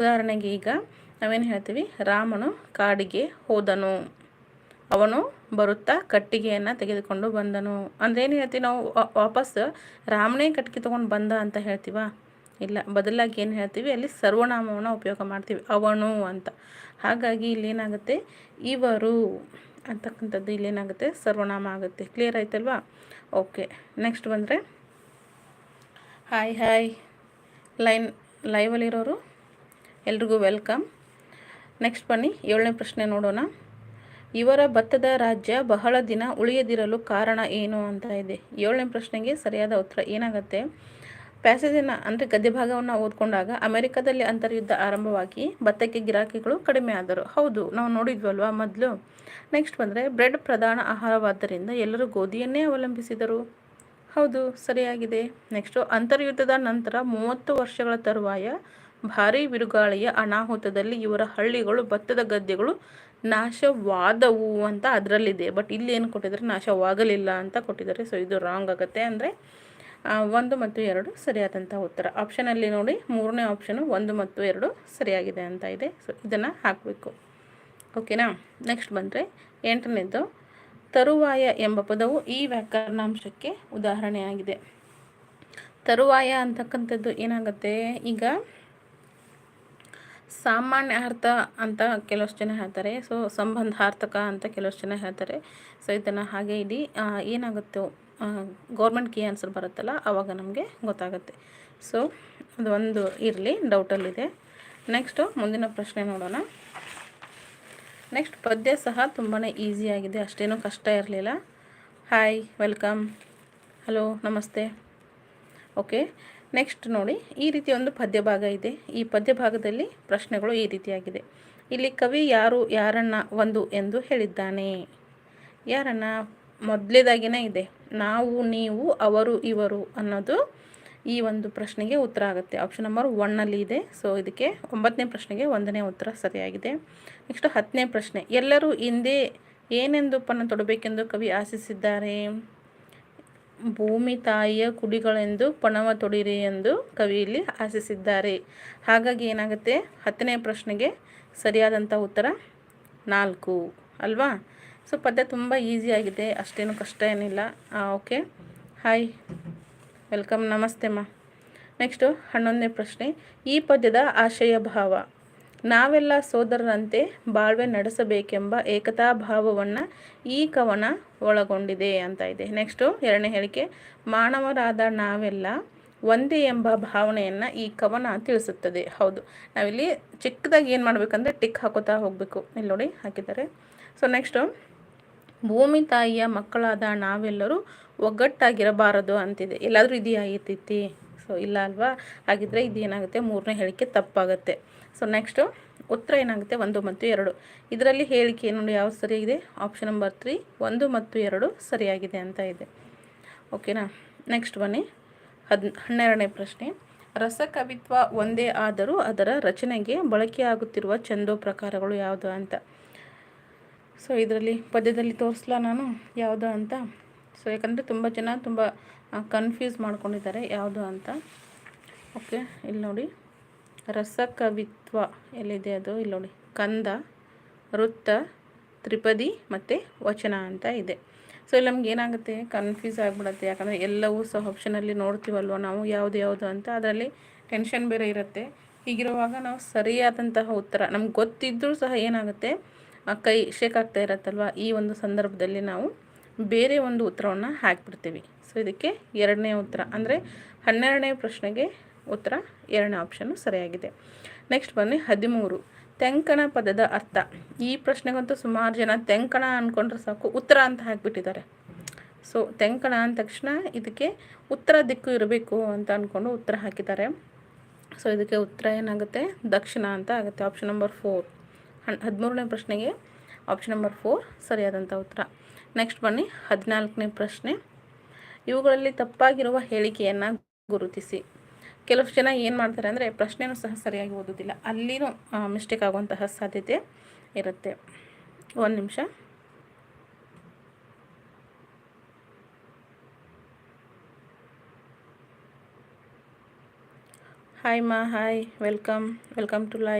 ಉದಾಹರಣೆಗೆ ಈಗ ನಾವೇನು ಹೇಳ್ತೀವಿ? ರಾಮನು ಕಾಡಿಗೆ ಹೋದನು. ಅವನು ಬರುತ್ತಾ ಕಟ್ಟಿಗೆಯನ್ನು ತೆಗೆದುಕೊಂಡು ಬಂದನು. ಅಂದ್ರೆ ಏನು ಹೇಳ್ತೀವಿ ನಾವು? ವಾಪಸ್ ರಾಮನೇ ಕಟ್ಟಿಗೆ ತೊಗೊಂಡು ಬಂದ ಅಂತ ಹೇಳ್ತೀವ? ಇಲ್ಲ, ಬದಲಾಗಿ ಏನು ಹೇಳ್ತೀವಿ? ಅಲ್ಲಿ ಸರ್ವನಾಮವನ್ನು ಉಪಯೋಗ ಮಾಡ್ತೀವಿ. ಅವನು ಅಂತ. ಹಾಗಾಗಿ ಇಲ್ಲೇನಾಗುತ್ತೆ ಇವರು ಅಂತಕ್ಕಂಥದ್ದು ಇಲ್ಲೇನಾಗುತ್ತೆ ಸರ್ವನಾಮ ಆಗುತ್ತೆ. ಕ್ಲಿಯರ್ ಆಯ್ತಲ್ವಾ? ಓಕೆ ನೆಕ್ಸ್ಟ್ ಬಂದರೆ ಹಾಯ್ ಹಾಯ್ ಲೈನ್ ಲೈವಲ್ಲಿರೋರು ಎಲ್ರಿಗೂ ವೆಲ್ಕಮ್. ನೆಕ್ಸ್ಟ್ ಬನ್ನಿ, ಏಳನೇ ಪ್ರಶ್ನೆ ನೋಡೋಣ. ಇವರ ಭತ್ತದ ರಾಜ್ಯ ಬಹಳ ದಿನ ಉಳಿಯದಿರಲು ಕಾರಣ ಏನು ಅಂತ ಇದೆ. ಏಳನೇ ಪ್ರಶ್ನೆಗೆ ಸರಿಯಾದ ಉತ್ತರ ಏನಾಗುತ್ತೆ? ಪ್ಯಾಸೇಜನ್ನು ಅಂದರೆ ಗದ್ಯ ಭಾಗವನ್ನು ಓದ್ಕೊಂಡಾಗ ಅಮೆರಿಕದಲ್ಲಿ ಅಂತರ್ಯುದ್ಧ ಆರಂಭವಾಗಿ ಭತ್ತಕ್ಕೆ ಗಿರಾಕಿಗಳು ಕಡಿಮೆ ಆದರು. ಹೌದು, ನಾವು ನೋಡಿದ್ವಲ್ವಾ ಮೊದಲು? ನೆಕ್ಸ್ಟ್ ಬಂದರೆ, ಬ್ರೆಡ್ ಪ್ರಧಾನ ಆಹಾರವಾದ್ದರಿಂದ ಎಲ್ಲರೂ ಗೋಧಿಯನ್ನೇ ಅವಲಂಬಿಸಿದರು. ಹೌದು, ಸರಿಯಾಗಿದೆ. ನೆಕ್ಸ್ಟು, ಅಂತರ್ಯುದ್ಧದ ನಂತರ ಮೂವತ್ತು ವರ್ಷಗಳ ತರುವಾಯ ಭಾರೀ ಬಿರುಗಾಳಿಯ ಅನಾಹುತದಲ್ಲಿ ಇವರ ಹಳ್ಳಿಗಳು, ಭತ್ತದ ಗದ್ದೆಗಳು ನಾಶವಾದವು ಅಂತ ಅದರಲ್ಲಿದೆ. ಬಟ್ ಇಲ್ಲಿ ಏನು ಕೊಟ್ಟಿದ್ದಾರೆ? ನಾಶವಾಗಲಿಲ್ಲ ಅಂತ ಕೊಟ್ಟಿದ್ದಾರೆ. ಸೊ ಇದು ರಾಂಗ್ ಆಗುತ್ತೆ ಅಂದರೆ ಒಂದು ಮತ್ತು ಎರಡು ಸರಿಯಾದಂಥ ಉತ್ತರ. ಆಪ್ಷನಲ್ಲಿ ನೋಡಿ, ಮೂರನೇ ಆಪ್ಷನು ಒಂದು ಮತ್ತು ಎರಡು ಸರಿಯಾಗಿದೆ ಅಂತ ಇದೆ. ಸೊ ಇದನ್ನು ಹಾಕಬೇಕು. ಓಕೆನಾ ನೆಕ್ಸ್ಟ್ ಬಂದರೆ ಎಂಟನೇದು ತರುವಾಯ ಎಂಬ ಪದವು ಈ ವ್ಯಾಕರಣಾಂಶಕ್ಕೆ ಉದಾಹರಣೆಯಾಗಿದೆ. ತರುವಾಯ ಅಂತಕ್ಕಂಥದ್ದು ಏನಾಗುತ್ತೆ? ಈಗ ಸಾಮಾನ್ಯ ಅರ್ಥ ಅಂತ ಕೆಲವಷ್ಟು ಜನ ಹೇಳ್ತಾರೆ. ಸೊ ಸಂಬಂಧಾರ್ಥಕ ಅಂತ ಕೆಲವಷ್ಟು ಜನ ಹೇಳ್ತಾರೆ. ಸೊ ಇದನ್ನು ಹಾಗೆ ಇಡಿ. ಏನಾಗುತ್ತೋ ಗೌರ್ಮೆಂಟ್ ಕೀ ಆನ್ಸರ್ ಬರುತ್ತಲ್ಲ ಆವಾಗ ನಮಗೆ ಗೊತ್ತಾಗುತ್ತೆ. ಸೊ ಅದು ಒಂದು ಇರಲಿ ಡೌಟಲ್ಲಿದೆ ನೆಕ್ಸ್ಟು ಮುಂದಿನ ಪ್ರಶ್ನೆ ನೋಡೋಣ. ನೆಕ್ಸ್ಟ್ ಪದ್ಯ ಸಹ ತುಂಬಾ ಈಸಿಯಾಗಿದೆ ಅಷ್ಟೇನೂ ಕಷ್ಟ ಇರಲಿಲ್ಲ. ಹಾಯ್ ವೆಲ್ಕಮ್ ಹಲೋ ನಮಸ್ತೆ. ಓಕೆ ನೆಕ್ಸ್ಟ್ ನೋಡಿ, ಈ ರೀತಿ ಒಂದು ಪದ್ಯ ಭಾಗ ಇದೆ. ಈ ಪದ್ಯ ಭಾಗದಲ್ಲಿ ಪ್ರಶ್ನೆಗಳು ಈ ರೀತಿಯಾಗಿದೆ. ಇಲ್ಲಿ ಕವಿ ಯಾರು, ಯಾರನ್ನ ಒಂದು ಎಂದು ಹೇಳಿದ್ದಾನೆ. ಯಾರನ್ನ? ಮೊದಲೇದಾಗಿನೇ ಇದೆ. ನಾವು, ನೀವು, ಅವರು, ಇವರು ಅನ್ನೋದು ಈ ಒಂದು ಪ್ರಶ್ನೆಗೆ ಉತ್ತರ ಆಗುತ್ತೆ. ಆಪ್ಷನ್ ನಂಬರ್ ಒನ್ನಲ್ಲಿ ಇದೆ. ಸೊ ಇದಕ್ಕೆ ಒಂಬತ್ತನೇ ಪ್ರಶ್ನೆಗೆ ಒಂದನೇ ಉತ್ತರ ಸರಿಯಾಗಿದೆ. ನೆಕ್ಸ್ಟ್ ಹತ್ತನೇ ಪ್ರಶ್ನೆ. ಎಲ್ಲರೂ ಹಿಂದೆ ಏನೆಂದು ಪನ್ನ ತೊಡಬೇಕೆಂದು ಕವಿ ಆಶಿಸಿದ್ದಾರೆ? ಭೂಮಿ ತಾಯಿಯ ಕುಡಿಗಳೆಂದು ಪಣವ ತೊಡಿರಿ ಎಂದು ಕವಿಯಲ್ಲಿ ಆಶಿಸಿದ್ದಾರೆ. ಹಾಗಾಗಿ ಏನಾಗುತ್ತೆ? ಹತ್ತನೇ ಪ್ರಶ್ನೆಗೆ ಸರಿಯಾದಂಥ ಉತ್ತರ ನಾಲ್ಕು. ಅಲ್ವಾ? ಸೊ, ಪದ್ಯ ತುಂಬ ಈಸಿಯಾಗಿದೆ ಅಷ್ಟೇನು ಕಷ್ಟ ಏನಿಲ್ಲ. ಓಕೆ. ಹಾಯ್. ವೆಲ್ಕಮ್. ನಮಸ್ತೆ, ಮಾ. ನೆಕ್ಸ್ಟು ಹನ್ನೊಂದನೇ ಪ್ರಶ್ನೆ. ಈ ಪದ್ಯದ ಆಶಯ ಭಾವ ನಾವೆಲ್ಲ ಸೋದರರಂತೆ ಬಾಳ್ವೆ ನಡೆಸಬೇಕೆಂಬ ಏಕತಾ ಭಾವವನ್ನು ಈ ಕವನ ಒಳಗೊಂಡಿದೆ ಅಂತ ಇದೆ. ನೆಕ್ಸ್ಟು ಎರಡನೇ ಹೇಳಿಕೆ, ಮಾನವರಾದ ನಾವೆಲ್ಲ ಒಂದೇ ಎಂಬ ಭಾವನೆಯನ್ನು ಈ ಕವನ ತಿಳಿಸುತ್ತದೆ. ಹೌದು. ನಾವಿಲ್ಲಿ ಚಿಕ್ಕದಾಗಿ ಏನು ಮಾಡಬೇಕಂದ್ರೆ ಟಿಕ್ ಹಾಕೋತಾ ಹೋಗಬೇಕು. ಇಲ್ಲಿ ನೋಡಿ ಹಾಕಿದ್ದಾರೆ. ಸೊ ನೆಕ್ಸ್ಟು ಭೂಮಿ ತಾಯಿಯ ಮಕ್ಕಳಾದ ನಾವೆಲ್ಲರೂ ಒಗ್ಗಟ್ಟಾಗಿರಬಾರದು ಅಂತಿದೆ. ಎಲ್ಲಾದರೂ ಇದೆಯಾ ಈ ಸೊ ಇಲ್ಲ ಅಲ್ವಾ? ಹಾಗಿದ್ರೆ ಇದು ಏನಾಗುತ್ತೆ ಮೂರನೇ ಹೇಳಿಕೆ ತಪ್ಪಾಗುತ್ತೆ. ಸೊ ನೆಕ್ಸ್ಟು ಉತ್ತರ ಏನಾಗುತ್ತೆ? ಒಂದು ಮತ್ತು ಎರಡು. ಇದರಲ್ಲಿ ಹೇಳಿಕೆ ನೋಡಿ, ಯಾವ್ದು ಸರಿಯಾಗಿದೆ? ಆಪ್ಷನ್ ನಂಬರ್ ತ್ರೀ ಒಂದು ಮತ್ತು ಎರಡು ಸರಿಯಾಗಿದೆ ಅಂತ ಇದೆ. ಓಕೆನಾ ನೆಕ್ಸ್ಟ್ ಬನ್ನಿ. ಹದ್, ಹನ್ನೆರಡನೇ ಪ್ರಶ್ನೆ. ರಸಕವಿತ್ವ ಒಂದೇ ಆದರೂ ಅದರ ರಚನೆಗೆ ಬಳಕೆಯಾಗುತ್ತಿರುವ ಚಂದೋ ಪ್ರಕಾರಗಳು ಯಾವುದು ಅಂತ? ಸೊ ಇದರಲ್ಲಿ ಪದ್ಯದಲ್ಲಿ ತೋರಿಸ್ಲಾ ನಾನು? ಯಾವುದು ಅಂತ? ಸೊ ಯಾಕಂದರೆ ತುಂಬ ಜನ ತುಂಬ ಕನ್ಫ್ಯೂಸ್ ಮಾಡ್ಕೊಂಡಿದ್ದಾರೆ ಯಾವುದು ಅಂತ. ಓಕೆ ಇಲ್ಲಿ ನೋಡಿ. ರಸಕವಿತ್ವ ಎಲ್ಲಿದೆ ಅದು? ಇಲ್ಲಿ ನೋಡಿ. ಕಂದ, ವೃತ್ತ, ತ್ರಿಪದಿ ಮತ್ತು ವಚನ ಅಂತ ಇದೆ. ಸೊ ಇಲ್ಲಿ ನಮ್ಗೆ ಏನಾಗುತ್ತೆ? ಕನ್ಫ್ಯೂಸ್ ಆಗಿಬಿಡುತ್ತೆ. ಯಾಕಂದರೆ ಎಲ್ಲವೂ ಸಹ ಆಪ್ಷನಲ್ಲಿ ನೋಡ್ತೀವಲ್ವ ನಾವು ಯಾವುದು ಯಾವುದು ಅಂತ. ಅದರಲ್ಲಿ ಟೆನ್ಷನ್ ಬೇರೆ ಇರುತ್ತೆ. ಹೀಗಿರುವಾಗ ನಾವು ಸರಿಯಾದಂತಹ ಉತ್ತರ, ನಮ್ಗೆ ಗೊತ್ತಿದ್ದರೂ ಸಹ ಏನಾಗುತ್ತೆ? ಕೈ ಶೇಕ್ ಆಗ್ತಾ ಇರತ್ತಲ್ವ? ಈ ಒಂದು ಸಂದರ್ಭದಲ್ಲಿ ನಾವು ಬೇರೆ ಒಂದು ಉತ್ತರವನ್ನು ಹಾಕ್ಬಿಡ್ತೀವಿ. ಸೊ ಇದಕ್ಕೆ ಎರಡನೇ ಉತ್ತರ ಅಂದರೆ ಹನ್ನೆರಡನೇ ಪ್ರಶ್ನೆಗೆ ಉತ್ತರ, ಎರಡನೇ ಆಪ್ಷನ್ನು ಸರಿಯಾಗಿದೆ. ನೆಕ್ಸ್ಟ್ ಬನ್ನಿ, ಹದಿಮೂರು. ತೆಂಕಣ ಪದದ ಅರ್ಥ. ಈ ಪ್ರಶ್ನೆಗಂತೂ ಸುಮಾರು ಜನ ತೆಂಕಣ ಅಂದ್ಕೊಂಡ್ರೆ ಸಾಕು, ಉತ್ತರ ಅಂತ ಹಾಕಿಬಿಟ್ಟಿದ್ದಾರೆ. ಸೊ ತೆಂಕಣ ಅಂದ ತಕ್ಷಣ ಇದಕ್ಕೆ ಉತ್ತರ ದಿಕ್ಕು ಇರಬೇಕು ಅಂತ ಅಂದ್ಕೊಂಡು ಉತ್ತರ ಹಾಕಿದ್ದಾರೆ. ಸೊ ಇದಕ್ಕೆ ಉತ್ತರ ಏನಾಗುತ್ತೆ? ದಕ್ಷಿಣ ಅಂತ ಆಗುತ್ತೆ ಆಪ್ಷನ್ ನಂಬರ್ ಫೋರ್ ಹನ್, ಹದಿಮೂರನೇ ಪ್ರಶ್ನೆಗೆ ಆಪ್ಷನ್ ನಂಬರ್ ಫೋರ್ ಸರಿಯಾದಂಥ ಉತ್ತರ. ನೆಕ್ಸ್ಟ್ ಬನ್ನಿ, ಹದಿನಾಲ್ಕನೇ ಪ್ರಶ್ನೆ. ಇವುಗಳಲ್ಲಿ ತಪ್ಪಾಗಿರುವ ಹೇಳಿಕೆಯನ್ನು ಗುರುತಿಸಿ. ಕೆಲವು ಜನ ಏನು ಮಾಡ್ತಾರೆ ಅಂದರೆ ಪ್ರಶ್ನೆಯೂ ಸಹ ಸರಿಯಾಗಿ ಓದೋದಿಲ್ಲ. ಅಲ್ಲಿನೂ ಮಿಸ್ಟೇಕ್ ಆಗುವಂತಹ ಸಾಧ್ಯತೆ ಇರುತ್ತೆ. ಒಂದು ನಿಮಿಷ. ಹಾಯ್ ಮಾ hi welcome welcome to live